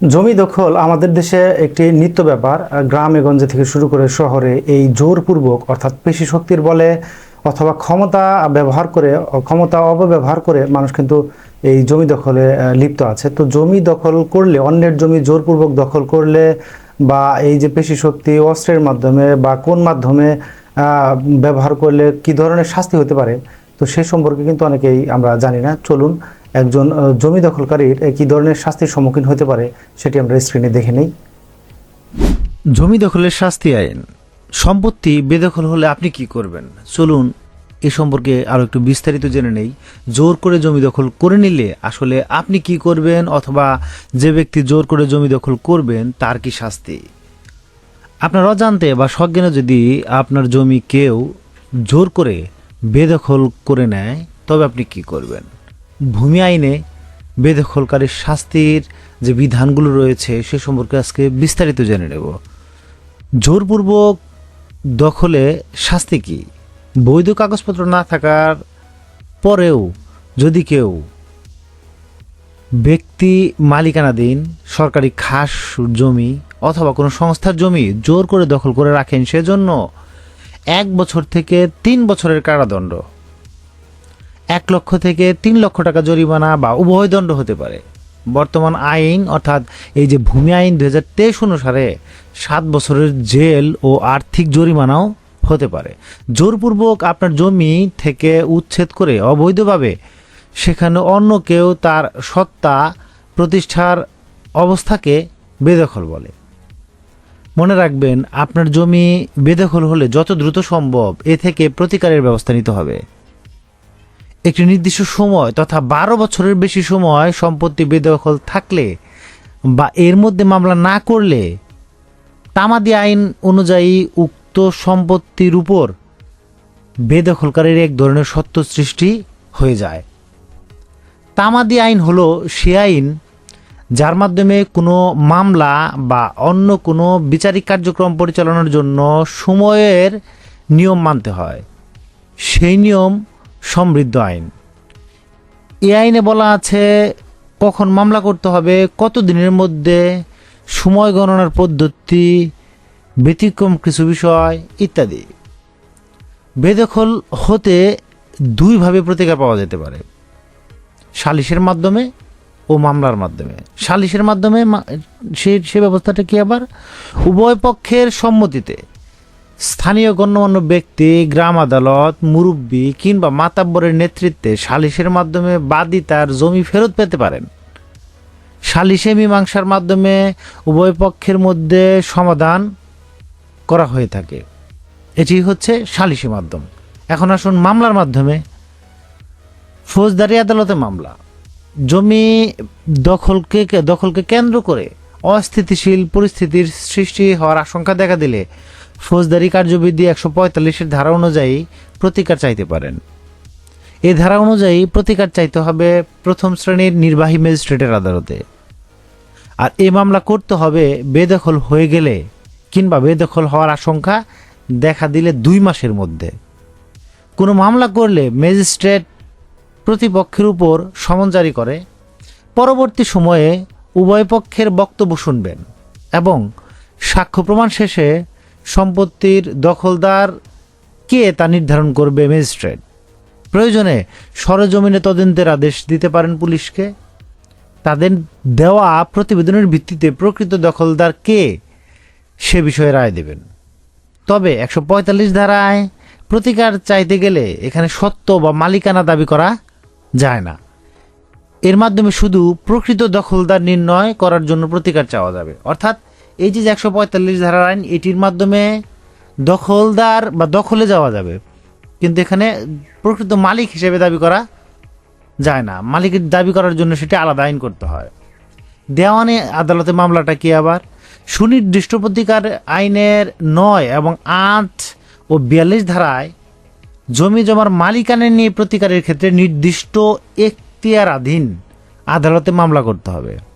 জমি দখল আমাদের দেশে একটি নিত্য ব্যাপার। গ্রামে গঞ্জে থেকে শুরু করে শহরে এই জোরপূর্বক, অর্থাৎ পেশি শক্তির বলে অথবা ক্ষমতা ব্যবহার করে, ক্ষমতা অপব্যবহার করে মানুষ কিন্তু এই জমি দখলে লিপ্ত আছে। তো জমি দখল করলে, অন্যের জমি জোরপূর্বক দখল করলে বা এই যে পেশি শক্তি অস্ত্রের মাধ্যমে বা কোন মাধ্যমে ব্যবহার করলে কি ধরনের শাস্তি হতে পারে? তো সে সম্পর্কে কিন্তু অনেকেই আমরা জানি না। চলুন একজন জমি দখলকারীর কি ধরনের শাস্তির সম্মুখীন হতে পারে সেটি আমরা স্ক্রিনে দেখে নেই। জমি দখলের শাস্তি আইন। সম্পত্তি বেদখল হলে আপনি কি করবেন? চলুন এ সম্পর্কে আরও একটু বিস্তারিত জেনে নেই। জোর করে জমি দখল করে নিলে আসলে আপনি কি করবেন অথবা যে ব্যক্তি জোর করে জমি দখল করবেন, তার কি শাস্তি? আপনার অজান্তে বা সজ্ঞানে যদি আপনার জমি কেউ জোর করে বেদখল করে নেয়, তবে আপনি কি করবেন? ভূমি আইনে বেদখলকারীর শাস্তির যে বিধানগুলো রয়েছে, সে সম্পর্কে আজকে বিস্তারিত জেনে নেব। জোরপূর্বক দখলে শাস্তি কি? বৈধ কাগজপত্র না থাকার পরেও যদি কেউ ব্যক্তি মালিকানাধীন সরকারি খাস জমি অথবা কোনো সংস্থার জমি জোর করে দখল করে রাখেন, সেজন্য এক বছর থেকে তিন বছরের কারাদণ্ড। এক লক্ষ থেকে তিন লক্ষ টাকা জরিমানা বা উভয় দণ্ড হতে পারে। বর্তমান আইন, অর্থাৎ এই যে ভূমি আইন দু হাজার তেইশ অনুসারে সাত বছরের জেল ও আর্থিক জরিমানাও হতে পারে। জোরপূর্বক আপনার জমি থেকে উচ্ছেদ করে অবৈধভাবে সেখানে অন্য কেউ তার সত্তা প্রতিষ্ঠার অবস্থাকে বেদখল বলে। মনে রাখবেন, আপনার জমি বেদখল হলে যত দ্রুত সম্ভব এ থেকে প্রতিকারের ব্যবস্থা নিতে হবে। একটি নির্দিষ্ট সময় তথা বারো বছরের বেশি সময় সম্পত্তি বেদখল থাকলে বা এর মধ্যে মামলা না করলে তামাদি আইন অনুযায়ী উক্ত সম্পত্তির উপর বেদখলকারীর এক ধরনের সত্য সৃষ্টি হয়ে যায়। তামাদি আইন হলো সে আইন যার মাধ্যমে কোনো মামলা বা অন্য কোনো বিচারিক কার্যক্রম পরিচালনার জন্য সময়ের নিয়ম মানতে হয়। সেই নিয়ম সমৃদ্ধ আইন। এই আইনে বলা আছে কখন মামলা করতে হবে কত দিনের মধ্যে, সময় গণনার পদ্ধতি, ব্যতিক্রম কিছু বিষয় ইত্যাদি। বেদখল হতে দুইভাবে প্রতিকার পাওয়া যেতে পারে। সালিশের মাধ্যমে ও মামলার মাধ্যমে। সালিশের মাধ্যমে সে সে ব্যবস্থাটা কি আবার? উভয় পক্ষের সম্মতিতে। স্থানীয় গণ্যমান্য ব্যক্তি, গ্রাম আদালত, মুরব্বী কিংবা মাতাব্বরের নেতৃত্বে সালিশের মাধ্যমে বাদী তার জমি ফেরত পেতে পারেন। সালিশে মীমাংসার মাধ্যমে উভয় পক্ষের মধ্যে সমাধান করা হয়ে থাকে। এটি হচ্ছে সালিশি মাধ্যম। এখন আসুন মামলার মাধ্যমে। ফৌজদারি আদালতে মামলা। জমি দখলকে দখলকে কেন্দ্র করে অস্থিতিশীল পরিস্থিতির সৃষ্টি হওয়ার আশঙ্কা দেখা দিলে ফৌজদারি কার্যবিধি একশো পঁয়তাল্লিশের ধারা অনুযায়ী প্রতিকার চাইতে পারেন। এই ধারা অনুযায়ী প্রতিকার চাইতে হবে প্রথম শ্রেণির নির্বাহী ম্যাজিস্ট্রেটের আদালতে। আর এ মামলা করতে হবে বেদখল হয়ে গেলে কিংবা বেদখল হওয়ার আশঙ্কা দেখা দিলে দুই মাসের মধ্যে। কোনো মামলা করলে ম্যাজিস্ট্রেট প্রতিপক্ষের উপর সমন জারি করে। পরবর্তী সময়ে উভয় পক্ষের বক্তব্য শুনবেন এবং সাক্ষ্য প্রমাণ শেষে সম্পত্তির দখলদার কে তা নির্ধারণ করবে ম্যাজিস্ট্রেট? প্রয়োজনে সরজমিনে তদন্তের আদেশ দিতে পারেন পুলিশকে। তাদের দেওয়া প্রতিবেদনের ভিত্তিতে প্রকৃত দখলদার কে সে বিষয়ে রায় দেবেন। তবে একশো পঁয়তাল্লিশ ধারায় প্রতিকার চাইতে গেলে এখানে সত্য বা মালিকানা দাবি করা যায় না। এর মাধ্যমে শুধু প্রকৃত দখলদার নির্ণয় করার জন্য প্রতিকার চাওয়া যাবে। অর্থাৎ এই যে একশো পঁয়তাল্লিশ ধারার আইন, এটির মাধ্যমে দখলদার বা দখলে যাওয়া যাবে। কিন্তু এখানে প্রকৃত মালিক হিসেবে দাবি করা যায় না। মালিকের দাবি করার জন্য সেটি আলাদা আইন করতে হয়। দেওয়ানি আদালতে মামলাটা কি আবার? সুনির্দিষ্ট প্রতিকার আইনের নয় এবং আট ও বিয়াল্লিশ ধারায় জমি জমার মালিকানা নিয়ে প্রতিকারের ক্ষেত্রে নির্দিষ্ট এখতিয়ারাধীন আদালতে মামলা করতে হবে।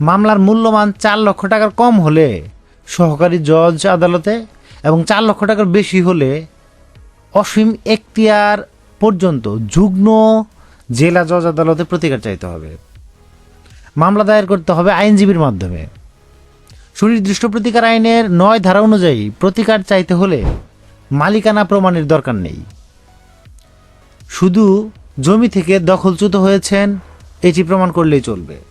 মামলার মূল্যমান চার লক্ষ টাকার কম হলে সহকারী জজ আদালতে এবং চার লক্ষ টাকার বেশি হলে অসীম এখতিয়ার পর্যন্ত যুগ্ম জেলা জজ আদালতে প্রতিকার চাইতে হবে। মামলা দায়ের করতে হবে আইনজীবীর মাধ্যমে। সুনির্দিষ্ট প্রতিকার আইনের নয় ধারা অনুযায়ী প্রতিকার চাইতে হলে মালিকানা প্রমাণের দরকার নেই। শুধু জমি থেকে দখলচ্যুত হয়েছেন, এটি প্রমাণ করলেই চলবে।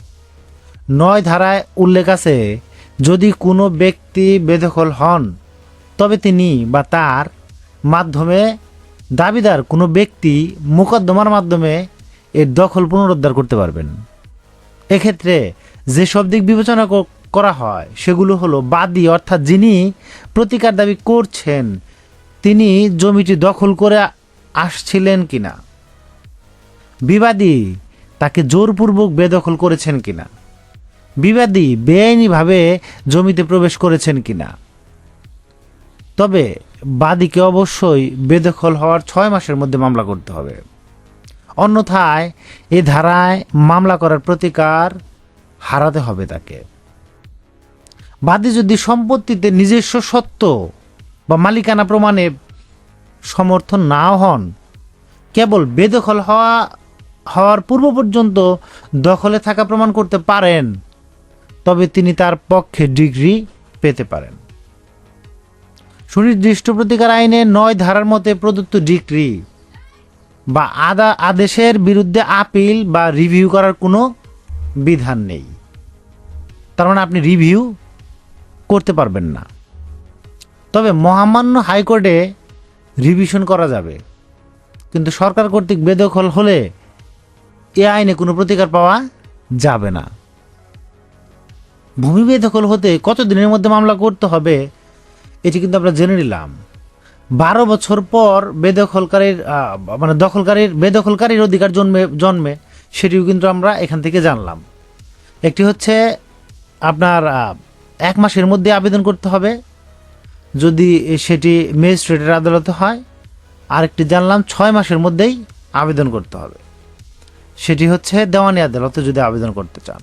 নয় ধারায় উল্লেখ আছে, যদি কোনো ব্যক্তি বেদখল হন, তবে তিনি বা তার মাধ্যমে দাবিদার কোনো ব্যক্তি মোকদ্দমার মাধ্যমে এর দখল পুনরুদ্ধার করতে পারবেন। এক্ষেত্রে যেসব দিক বিবেচনা করা হয়, সেগুলো হলো বাদী, অর্থাৎ যিনি প্রতিকার দাবি করছেন, তিনি জমিটি দখল করে আসছিলেন কিনা? বিবাদী তাকে জোরপূর্বক বেদখল করেছেন কিনা? বিবাদী, বেআইনিভাবে জমিতে প্রবেশ করেছেন কিনা? তবে বাদীকে অবশ্যই বেদখল হওয়ার ছয় মাসের মধ্যে মামলা করতে হবে। অন্যথায় এ ধারায় মামলা করার প্রতিকার হারাতে হবে তাকে। বাদী যদি সম্পত্তিতে নিজস্ব সত্য বা মালিকানা প্রমাণে সমর্থন না হন, কেবল বেদখল হওয়া, হওয়ার পূর্ব পর্যন্ত দখলে থাকা প্রমাণ করতে পারেন। তবে তিনি তার পক্ষে ডিগ্রি পেতে পারেন। সুনির্দিষ্ট প্রতিকার আইনে নয় ধারার মতে প্রদত্ত ডিগ্রি বা আদা আদেশের বিরুদ্ধে আপিল বা রিভিউ করার কোনো বিধান নেই। তার মানে আপনি রিভিউ করতে পারবেন না। তবে মহামান্য হাইকোর্টে রিভিশন করা যাবে। কিন্তু সরকার কর্তৃক বেদখল হলে এ আইনে কোনো প্রতিকার পাওয়া যাবে না। ভূমি বেদখল হতে কত দিনের মধ্যে মামলা করতে হবে, এটি কিন্তু আমরা জেনে নিলাম। বারো বছর পর বেদখলকারীর মানে দখলকারীর, বেদখলকারীর অধিকার জন্মে জন্মে, সেটিও কিন্তু আমরা এখান থেকে জানলাম। একটি হচ্ছে আপনার এক মাসের মধ্যে আবেদন করতে হবে, যদি সেটি ম্যাজিস্ট্রেটের আদালতে হয়। আরেকটি জানলাম, ছয় মাসের মধ্যেই আবেদন করতে হবে। সেটি হচ্ছে দেওয়ানি আদালতে যদি আবেদন করতে চান।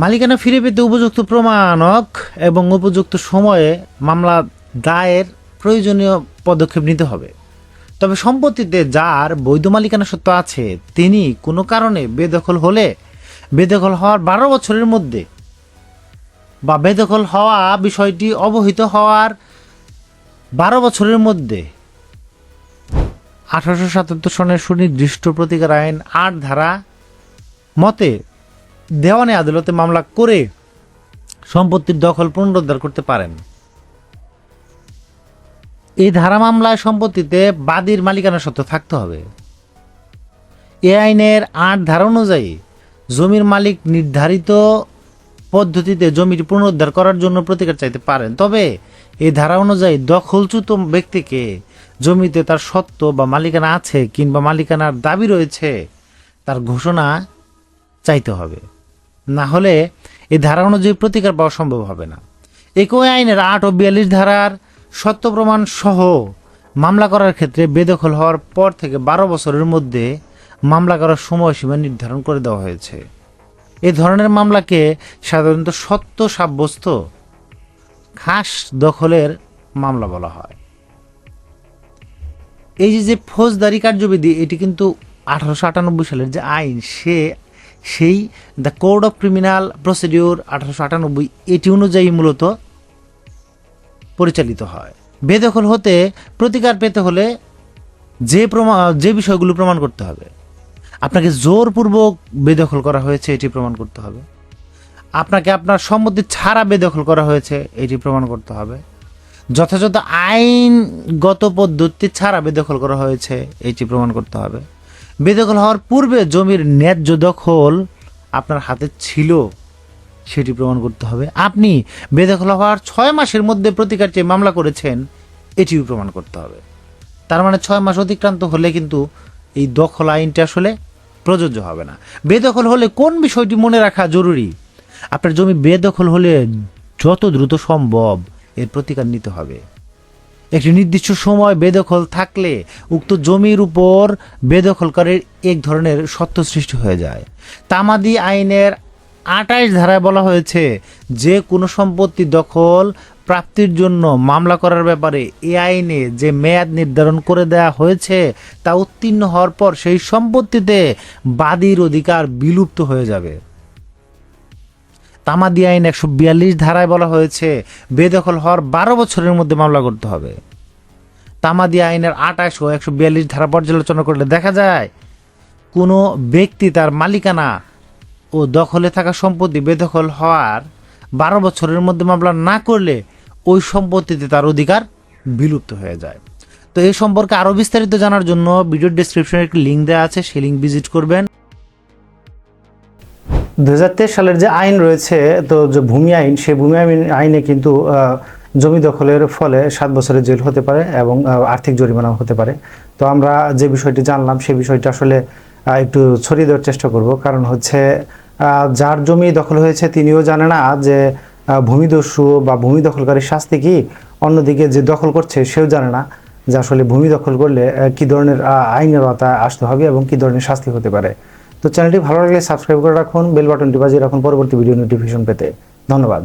মালিকানা ফিরে পেতে উপযুক্ত প্রমাণক এবং উপযুক্ত সময়ে মামলা দায়ের প্রয়োজনীয় পদক্ষেপ নিতে হবে। তবে সম্পত্তিতে যার বৈধ মালিকানা সত্ত্ব আছে, তিনি কোনো কারণে বেদখল হলে বেদখল হওয়ার বারো বছরের মধ্যে বা বেদখল হওয়া বিষয়টি অবহিত হওয়ার বারো বছরের মধ্যে আঠারোশো সাতাত্তর সনের সুনির্দিষ্ট প্রতিকার আইন আট ধারা মতে দেওয়ানি আদালতে মামলা করে সম্পত্তির দখল পুনরুদ্ধার করতে পারেন। এই ধারা মামলায় সম্পত্তিতে বাদীর মালিকানা সত্ত্ব থাকতে হবে। এ আইনের আট ধারা অনুযায়ী জমির মালিক নির্ধারিত পদ্ধতিতে জমিটি পুনরুদ্ধার করার জন্য প্রতিকার চাইতে পারেন। তবে এই ধারা অনুযায়ী দখলচ্যুত ব্যক্তিকে জমিতে তার সত্ত্ব বা মালিকানা আছে কিংবা মালিকানার দাবি রয়েছে, তার ঘোষণা চাইতে হবে। না হলে এই ধারা অনুযায়ী প্রতিকার পাওয়া সম্ভব হবে না। একই আইনের আট ও বিয়াল্লিশ ধারার সত্য প্রমাণ সহ মামলা করার ক্ষেত্রে বেদখল হওয়ার পর থেকে বারো বছরের মধ্যে মামলা করার সময়সীমা নির্ধারণ করে দেওয়া হয়েছে। এ ধরনের মামলাকে সাধারণত সত্য সাব্যস্ত খাস দখলের মামলা বলা হয়। এই যে যে ফৌজদারি কার্যবিধি, এটি কিন্তু আঠারোশো আটানব্বই সালের যে আইন, সে সেই the code of criminal procedure আঠারোশো আটানব্বই, এটি অনুযায়ী মূলত পরিচালিত হয়। বেদখল হতে প্রতিকার পেতে হলে যে প্রমাণ যে বিষয়গুলো প্রমাণ করতে হবে। আপনাকে জোরপূর্বক বেদখল করা হয়েছে, এটি প্রমাণ করতে হবে। আপনাকে আপনার সম্মতি ছাড়া বেদখল করা হয়েছে, এটি প্রমাণ করতে হবে। যথাযথ আইনগত পদ্ধতি ছাড়া বেদখল করা হয়েছে, এটি প্রমাণ করতে হবে। বেদখল হওয়ার পূর্বে জমির ন্যায্য দখল আপনার হাতে ছিল, সেটি প্রমাণ করতে হবে। আপনি বেদখল হওয়ার ছয় মাসের মধ্যে প্রতিকার চেয়ে মামলা করেছেন, এটিও প্রমাণ করতে হবে। তার মানে ছয় মাস অতিক্রান্ত হলে কিন্তু এই দখল আইনটা আসলে প্রযোজ্য হবে না। বেদখল হলে কোন বিষয়টি মনে রাখা জরুরি? আপনার জমি বেদখল হলে যত দ্রুত সম্ভব এর প্রতিকার নিতে হবে। একটি নির্দিষ্ট সময় বেদখল থাকলে উক্ত জমির উপর বেদখলকারীর এক ধরনের সত্য সৃষ্টি হয়ে যায়। তামাদি আইনের আটাইশ ধারায় বলা হয়েছে, যে কোনো সম্পত্তি দখল প্রাপ্তির জন্য মামলা করার ব্যাপারে এ আইনে যে মেয়াদ নির্ধারণ করে দেয়া হয়েছে, তা উত্তীর্ণ হওয়ার পর সেই সম্পত্তিতে বাদীর অধিকার বিলুপ্ত হয়ে যাবে। তামাদি আইন একশো বিয়াল্লিশ ধারায় বলা হয়েছে, বেদখল হওয়ার বারো বছরের মধ্যে মামলা করতে হবে। তামাদি আইনের আঠাশ ও একশো বিয়াল্লিশ ধারা পর্যালোচনা করলে দেখা যায়, কোনো ব্যক্তি তার মালিকানা ও দখলে থাকা সম্পত্তি বেদখল হওয়ার বারো বছরের মধ্যে মামলা না করলে ওই সম্পত্তিতে তার অধিকার বিলুপ্ত হয়ে যায়। তো এই সম্পর্কে আরও বিস্তারিত জানার জন্য ভিডিও ডিসক্রিপশনে একটি লিঙ্ক দেওয়া আছে, সেই লিঙ্ক ভিজিট করবেন। দুই হাজার তেইশ সালের যে আইন রয়েছে, তো যে ভূমি আইন, সেই ভূমি আইন, আইনে কিন্তু জমি দখলের ফলে সাত বছরের জেল হতে পারে এবং আর্থিক জরিমানাও হতে পারে। তো আমরা যে বিষয়টি জানলাম, সেই বিষয়টা আসলে একটু ছড়িয়ে দেওয়ার চেষ্টা করব। কারণ হচ্ছে যার জমি দখল হয়েছে তিনিও জানে না যে ভূমিদস্যু বা ভূমি দখলকারীর শাস্তি কি। অন্যদিকে যে দখল করছে, সেও জানে না যে আসলে ভূমি দখল করলে কি ধরনের আইনের আওতায় আসতে হবে এবং কি ধরনের শাস্তি হতে পারে। তো চ্যানেলটি ভালো লাগলে সাবস্ক্রাইব করে রাখুন, বেল বাটনটি বাজিয়ে রাখুন পরবর্তী ভিডিও নোটিফিকেশন পেতে। ধন্যবাদ।